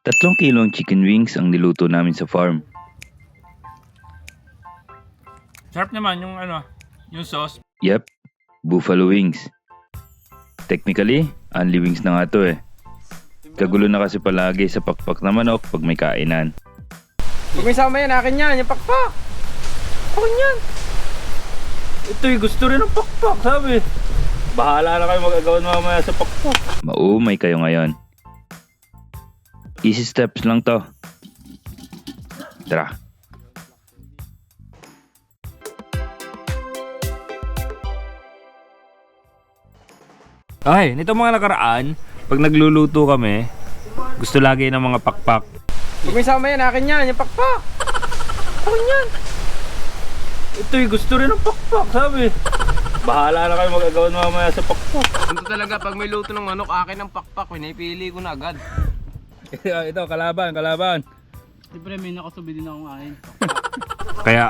Tatlong kilong chicken wings ang niluto namin sa farm. Sarap naman yung ano, yung sauce. Yep, buffalo wings. Technically, only wings na nga to eh. Kagulo na kasi palagi sa pakpak na manok pag may kainan. Pag may sama yan, akin yan, yung pakpak. Akin yan. Ito'y gusto rin ng pakpak, sabi. Bahala na kayo magagawan mamaya sa pakpak. Maumay kayo ngayon. Easy steps lang to. Tara. Okay, nito mga nakaraan, pag nagluluto kami, gusto lagi ng mga pakpak. Pag may sama yan, akin yan, yung pakpak. Akin yan. Ito'y gusto rin ng pakpak, sabi. Bahala na kayo magagawan mamaya sa pakpak. Ito talaga, pag may luto ng manok, akin ang pakpak. Pinipili ko na agad. Ito, kalaban, kalaban. Siyempre may nakasubi din akong akin. Kaya,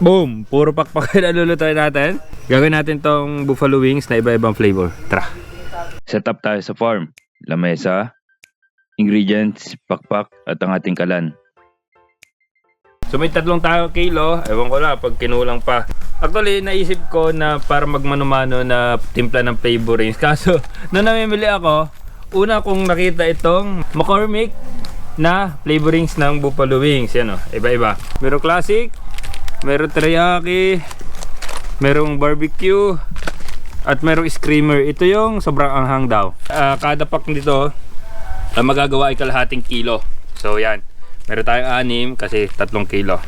boom, puro pakpak na lulutuin natin. Gagawin natin tong buffalo wings na iba-ibang flavor. Tara. Set up tayo sa farm. Lamesa, ingredients, pakpak, at ang ating kalan. So may tatlong tayo kilo, ewan ko na pag kinulang pa. Actually, naisip ko na para magmano-mano na timpla ng flavorings. Kaso, nung namimili ako, una kong nakita itong McCormick na flavorings ng Buffalo Wings. Yan o, iba-iba. Merong classic, merong teriyaki, merong barbecue, at merong screamer. Ito yung sobrang anghang daw. Ah, kada pack nito, ang magagawa ay kalahating kilo. So yan, meron tayong anim kasi tatlong kilo.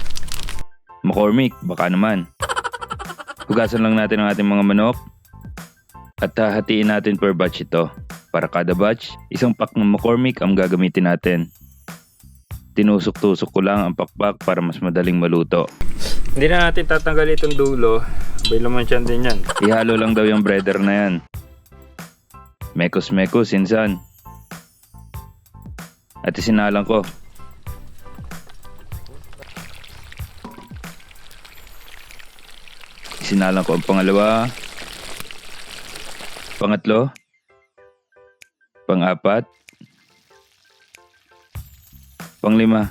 McCormick, baka naman. Hugasan lang natin ang ating mga manok at hahatiin natin per batch ito. Para kada batch, isang pack ng McCormick ang gagamitin natin. Tinusok-tusok ko lang ang pakpak para mas madaling maluto. Hindi na natin tatanggal itong dulo. Bay laman siyan din yan. Ihalo lang daw yung breader na yan. Mekos-mekos, insan. At isinalang ko. Isinalang ko ang pangalawa. Pangatlo. Pang-apat. Panglima.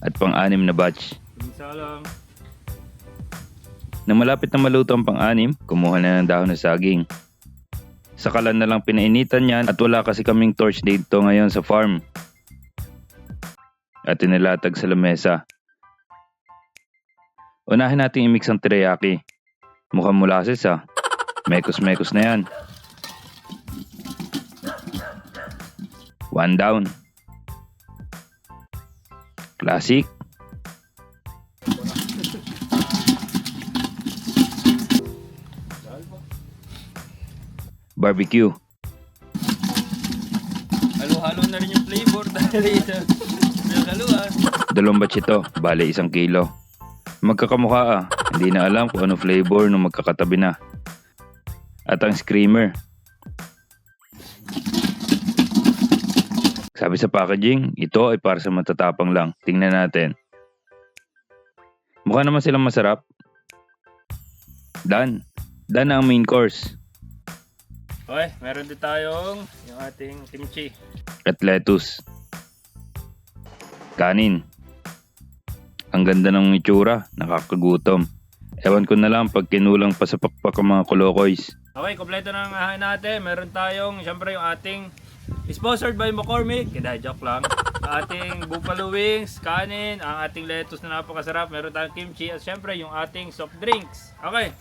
At pang-anim na batch. Isa lang. Nang malapit na maluto ang pang-anim, kumuha na ng dahon ng saging. Sa kalan na lang pinainitan yan at wala kasi kaming torch dito ngayon sa farm. At inilatag sa lamesa. Unahin natin i-mix ang teriyaki. Mukhang molasses ah. Mekos-mekos na yan. One down. Classic. Barbecue. Halo-halo na rin yung flavor dahil ito. Halo-haluan. Dalawang batch ito, bale isang kilo. Magkakamukha ah, hindi na alam kung ano flavor nung magkakatabi na. At ang screamer. Sabi sa packaging, ito ay para sa matatapang lang. Tingnan natin. Mukha naman silang masarap. Done. Done ang main course. Okay, meron din tayong yung ating kimchi. At lettuce. Kanin. Ang ganda ng itsura, nakakagutom. Ewan ko na lang pag kinulang pa sa pakpak ang mga kolokoys. Okay, kompleto na ang ahain natin. Meron tayong, syempre yung ating sponsored by McCormick. Hindi, joke lang. Ang ating buffalo wings, kanin, ang ating lettuce na napakasarap. Meron tayong kimchi at syempre yung ating soft drinks. Okay,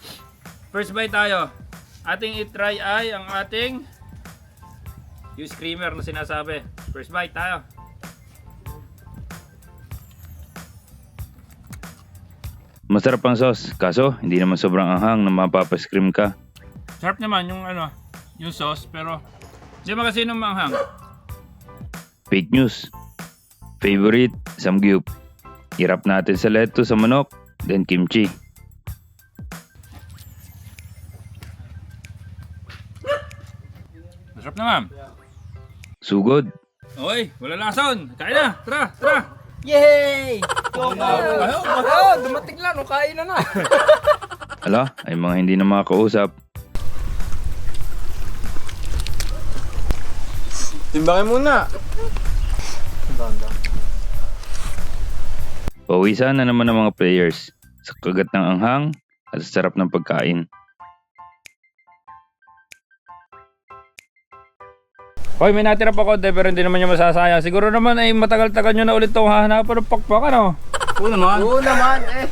first bite tayo. Ating itry ay ang ating yung screamer na sinasabi. First bite tayo. Masarap ang sauce, kaso hindi naman sobrang anghang na mapapascream ka. Sarap naman yung ano, yung sauce pero di ba kasi nung manghang? Fake news. Favorite, samgyup. Hirap natin sa lettuce sa manok, then kimchi. Masarap naman. Sugod. Oy, wala lason. Kain na. Tara, tara. Yay! Oh, dumating lang, no, kain na na. Ala, ay mga hindi na makakausap. Timbangin muna. Pawisan na naman ng mga players sa kagat ng anghang at sa sarap ng pagkain. Hoy, may natira pa konti pero hindi naman yung masasaya. Siguro naman ay matagal-tagal nyo na ulit itong hahanapan ng pakpak, ano? Oo naman. Oo naman eh.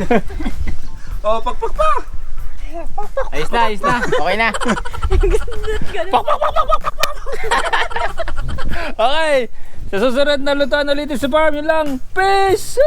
Oh, pakpak pa! Ayos na, ayos na. Okay na. Okay! Sa susunod na lutuan ulit sa farm, yun lang. Peace!